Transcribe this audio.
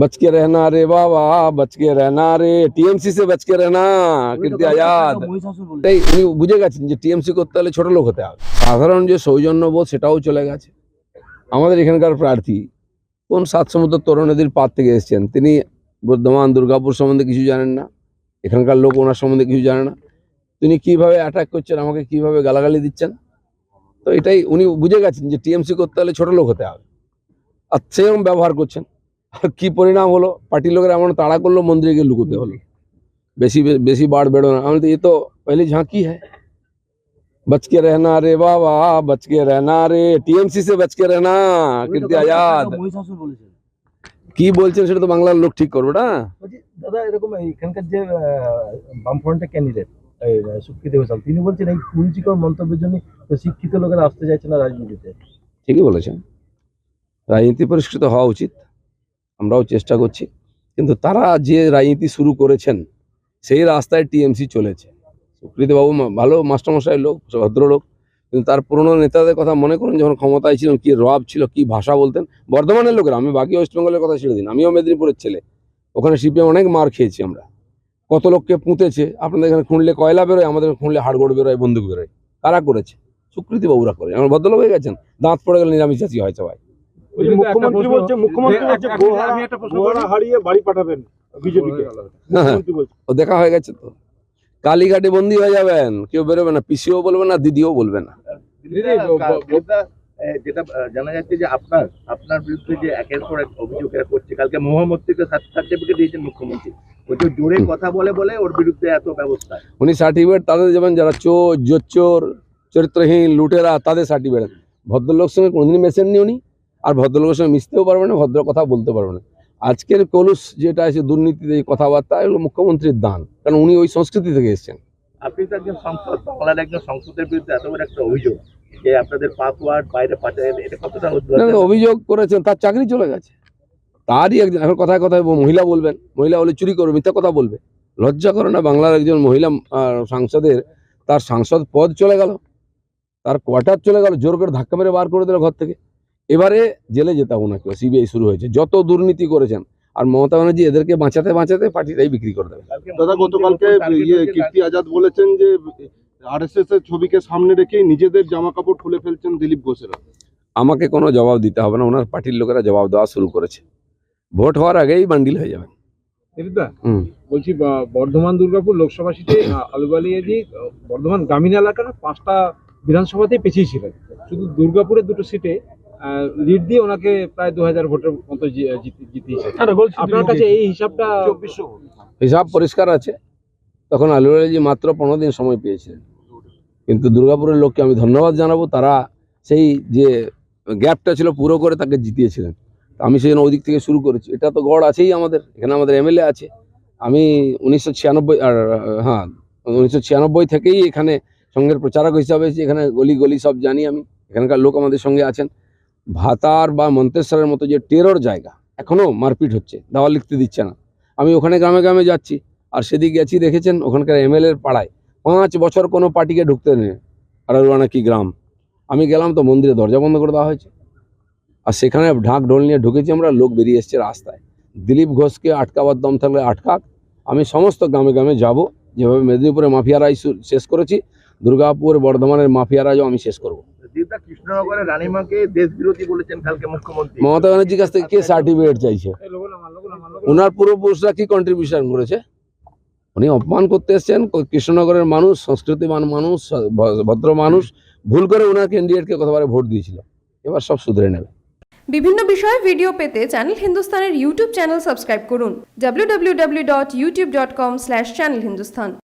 बच के रहना रे বাবা बच के रहना রে টিএমসি से बच के रहना কীর্তি আজাদ এটাই উনি বুঝে গেছেন যে টিএমসি করতে হলে ছোট লোক হতে হবে সাধারণ যে সৌজন্যবোধ সেটাও চলে গেছে আমাদের এখানকার প্রার্থী কোন সাত সমুদ্র তরুণ নদীর পার থেকে এসেছেন তিনি বর্ধমান দুর্গাপুর সম্বন্ধে কিছু জানেন না এখানকার লোক ওনার সম্বন্ধে কিছু জানে না তিনি কিভাবে অ্যাটাক করছেন আমাকে কিভাবে গালাগালি দিচ্ছেন তো এটাই উনি বুঝে গেছেন যে টিএমসি করতে হলে ছোট লোক হতে হবে আর সেরকম ব্যবহার করছেন আর কি পরিণাম হলো? পার্টির লোকেরা এমন তাড়া করল মন্দিরে গিয়ে লুকোতে হলো। বেশি বেশি বাড় বেড়ো না। আমি তো এ তো পহলে ঝাঁকি হ্যাঁ। बचके रहना রে বাবা बचके रहना রে। টিএমসি সে बचके रहना কীর্তি আজাদ কি বলছেন সেটা তো বাংলার লোক ঠিক করবে না? দাদা এরকম এখানকার যে বামফ্রন্টের ক্যান্ডিডেট সুকৃতি ঘোষাল তিনি বলছেন এই কুরুচিকর মন্তব্যের জন্য শিক্ষিত লোকেরা আসতে চাইছে না রাজনীতিতে। ঠিকই বলেছেন। রাজনীতি পরিষ্কৃত হওয়া উচিত। আমরাও চেষ্টা করছি। কিন্তু তারা যে রাজনীতি শুরু করেছেন, সেই রাস্তায় টিএমসি চলেছে। সুকৃতবাবু ভালো মাস্টারমশাই লোক, ভদ্রলোক, কিন্তু তার পুরনো নেতাদের কথা মনে করুন, যখন ক্ষমতায় ছিলেন, কি রব ছিল, কি ভাষা বলতেন। বর্ধমানের লোকেরা, আমি বাকি ওয়েস্ট বেঙ্গলের কথা ছেড়ে দিন, আমিও মেদিনীপুরের ছেলে। ওখানে সিপিএম অনেক মার খেয়েছি আমরা। কত লোককে পুঁতেছে, আপনাদের এখানে খুঁড়লে কয়লা বেরোয়, আমাদের খুঁড়লে হাড়গোড় বেরোয়, বন্দুক বেরোয়। কারা করেছে? সুকৃতিবাবুরা করে। আমার ভদ্রলোক হয়ে গেছেন, দাঁত পড়ে গেলে নিরামিষ নিরামিষাচি হয় সবাই। মুখ্যমন্ত্রী বলছে মুখ্যমন্ত্রী বলছে গোহারা হারিয়ে বাড়ি পাঠাবেন বিজেপিকে। ও দেখা হয়ে গেছে তো। কালীঘাটে বন্দি হয়ে যাবেন কেউ বেরোবে না পিসিও বলবে না দিদিও বলবে না। যেটা জানা যাচ্ছে যে আপনার আপনার বিরুদ্ধে যে একের পর এক অভিযোগ এরা করছে কালকে মোহাম্মদকে সার্টিফিকেট দিয়েছেন মুখ্যমন্ত্রী। ওই যে জোরে কথা বলে বলে ওর বিরুদ্ধে এত ব্যবস্থা। উনি সার্টিফিকেট তাদের যেমন যারা চোর জোচ্চোর চরিত্রহীন লুটেরা তাদের সার্টিফিকেট ভদ্রলোক সঙ্গে কোনোদিন মেশেননি উনি। আর ভদ্রলোকের সঙ্গে মিশতেও পারবে না ভদ্র কথা বলতে পারবে না। আজকের কলুষ যেটা আছে দুর্নীতিতে এই কথাবার্তা এগুলো মুখ্যমন্ত্রীর দান। কারণ উনি ওই সংস্কৃতি থেকে এসেছেন। আপনি তো একজন সংসদ বাংলার একজন সংসদের বিরুদ্ধে এত বড় একটা অভিযোগ যে আপনাদের পাসওয়ার্ড বাইরে পাঠায় এটা কতটা অভিযোগ করেছেন তার চাকরি চলে গেছে। তারই একজন এখন কথায় কথায় মহিলা বলবেন মহিলা বলে চুরি করবে মিথ্যা কথা বলবে। লজ্জা করে না বাংলার একজন মহিলা সাংসদের তার সাংসদ পদ চলে গেল তার কোয়ার্টার চলে গেল জোর করে ধাক্কা মেরে বার করে দিল ঘর থেকে। এবারে জেলে যেতে হবে নাকি সিবিআই শুরু হয়েছে। যত দুর্নীতি করেছেন আর মমতা ব্যানার্জি এদেরকে বাঁচাতে বাঁচাতে পার্টিটাই বিক্রি করে দেবে। দাদা গতকালকে ইয়ে কীর্তি আজাদ বলেছেন যে আরএসএস এর ছবিকে সামনে রেখে নিজেদের জামা কাপড় খুলে ফেলছেন দিলীপ ঘোষেরা। আমাকে কোনো জবাব দিতে হবে না ওনার পার্টির লোকেরা জবাব দেওয়া শুরু করেছে। ভোট হওয়ার আগেই বান্ডিল হয়ে যাবে। বলছি বর্ধমান দুর্গাপুর লোকসভা সিটে আলুবালিয়াজি বর্ধমান গ্রামীণ এলাকার পাঁচটা বিধানসভাতেই পিছিয়ে ছিলেন। শুধু দুর্গাপুরের দুটো সিটে লিড দিয়ে ওনাকে প্রায় দু হাজার ভোটের মতো জিতিয়েছে। আপনার কাছে এই হিসাবটা হিসাব পরিষ্কার আছে। তখন আলুরাজি মাত্র পনেরো দিন সময় পেয়েছিলেন। কিন্তু দুর্গাপুরের লোককে আমি ধন্যবাদ জানাব। তারা সেই যে গ্যাপটা ছিল পুরো করে তাকে জিতিয়েছিলেন। তো আমি সেই জন্য ওই দিক থেকে শুরু করেছি। এটা তো গড় আছেই আমাদের। এখানে আমাদের এমএলএ আছে। আমি উনিশশো ছিয়ানব্বই আর হ্যাঁ উনিশশো ছিয়ানব্বই থেকেই এখানে সঙ্গের প্রচারক হিসাবে এখানে গলি গলি সব জানি আমি। এখানকার লোক আমাদের সঙ্গে আছেন। ভাতার বা মন্তেশ্বরের মতো যে টেরর জায়গা এখনও মারপিট হচ্ছে দেওয়াল লিখতে দিচ্ছে না। আমি ওখানে গ্রামে গ্রামে যাচ্ছি, আর সেদিকে গেছি, দেখেছেন? ওখানকার এমএলএর পাড়ায়। পাঁচ বছর কোনো পার্টিকে ঢুকতে নেই আরারুয়ানা কি গ্রাম? আমি গেলাম তো মন্দিরে, দরজা বন্ধ করে দেওয়া হয়েছে। আর সেখানে ঢাক ঢোল নিয়ে ঢুকেছি আমরা, লোক বেরিয়ে এসছে রাস্তায়। দিলীপ ঘোষকে আটকাবার দম থাকলে আটকাক। আমি সমস্ত গ্রামে গ্রামে যাব। যেভাবে মেদিনীপুরে মাফিয়ারাই শেষ করেছি, দুর্গাপুর বর্ধমানের মাফিয়ারাজও আমি শেষ করব। দিদা কৃষ্ণনগরের রানীমাকে দেশ বিরোধী বলেছেন কালকে মুখ্যমন্ত্রী। মমতা ব্যানার্জির কাছ থেকে কে সার্টিফিকেট চাইছে? ওনার পূর্বপুরুষরা কি কন্ট্রিবিউশন করেছে? উনি অপমান করতে এসছেন কৃষ্ণনগরের মানুষ সংস্কৃতিবান মানুষ ভদ্র মানুষ ভুল করে ওনার ক্যান্ডিডেটকে কতবারে ভোট দিয়েছিল? এবার সব শুধরে নেবে। বিভিন্ন বিষয়ে ভিডিও পেতে চ্যানেল হিন্দুস্তানের ইউটিউব চ্যানেল সাবস্ক্রাইব করুন। www.youtube.com/channelhindustan